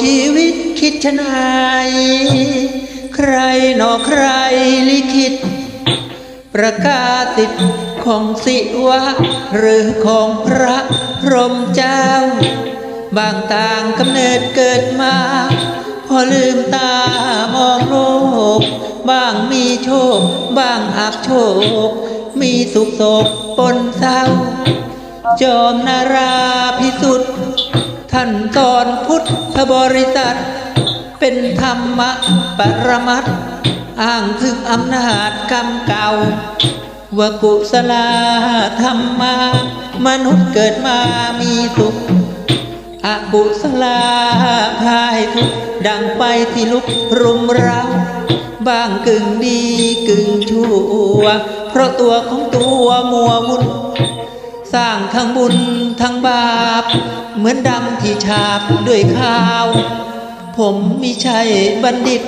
ชีวิตคิดชนายใครหนอใครลิขิต ประกาศติดของสิวะ หรือของพระพรหมเจ้า บางต่างกำเนิดเกิดมา พอลืมตามองโลก บางมีโชค บางอับโชค มีสุขโศกปนเศร้า จอมนาราพิสุทธิ์ ท่านสอนพุทธบริษัท เป็นธรรมะปรมัตถ์อ้างถึงอำนาจกรรมเก่าว่ากุศลธรรมามนุษย์เกิดมามีสุขอกุศลาพายทุกข์ดังไฟที่ลุกรุมเราบางกึ่งดีกึ่งชั่วเพราะตัวของตัวมัววุ่น สร้างทั้งบุญทั้งบาป เหมือนดำที่ฉาบด้วยข้าว ผมมิใช่บัณฑิต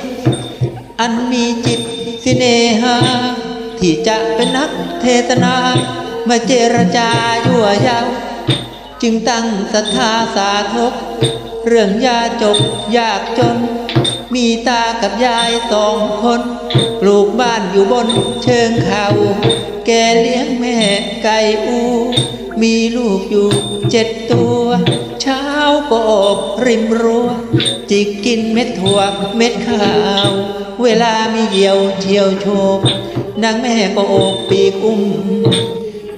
อันมีจิตสิเนหา ที่จะเป็นนักเทศนา มาเจรจายั่วยาวจึงตั้งศรัทธาสาธก เรื่องยาจกยากจน มีตากับยายสองคน ปลูกบ้านอยู่บนเชิงเขา แกเลี้ยงแม่ไก่อู มีลูกอยู่เจ็ดตัว เช้าก็ออกริมรั้ว จิกกินเม็ดถั่วเม็ดข้าว เวลามีเหยี่ยวเที่ยวโชกนางแม่ก็อบปีกอุ้ม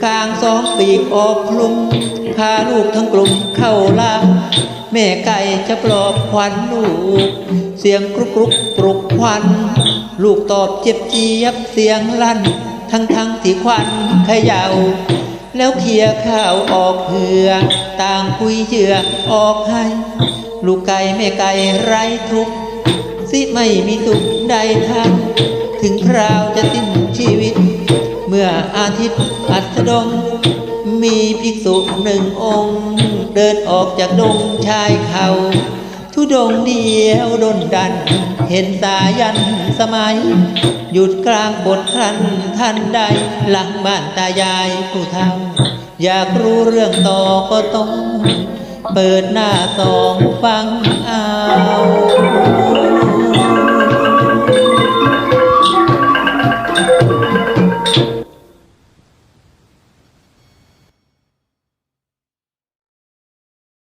กลางสองปีกออกคลุม พาลูกทั้งกลุ่มเข้าลางแม่ไก่จะปลอบควันลูก เสียงกรุกกรุกปลุกควัน ลูกตอบเจ็บเจี๊ยบเสียงลั่น ทั้งทั้งที่ควันเขยา่า แล้วเคียข้าวออกเหือ ต่างคุยเหยื่อออกให้ ลูกไก่แม่ไก่ไร้ทุกสิไม่มีสุขใดทันถึงคราวจะสิ้นชีวิต เมื่ออาทิตย์อัสดง มีภิกษุหนึ่งองค์ เดินออกจากดงชายเขา ทุดงเดียวดนดัน เห็นตายันสมัย หยุดกลางบทครันท่านใด หลังบ้านตายายผู้เฒ่าอยากรู้เรื่องต่อก็ต้อง เปิดหน้าสองฟังเอา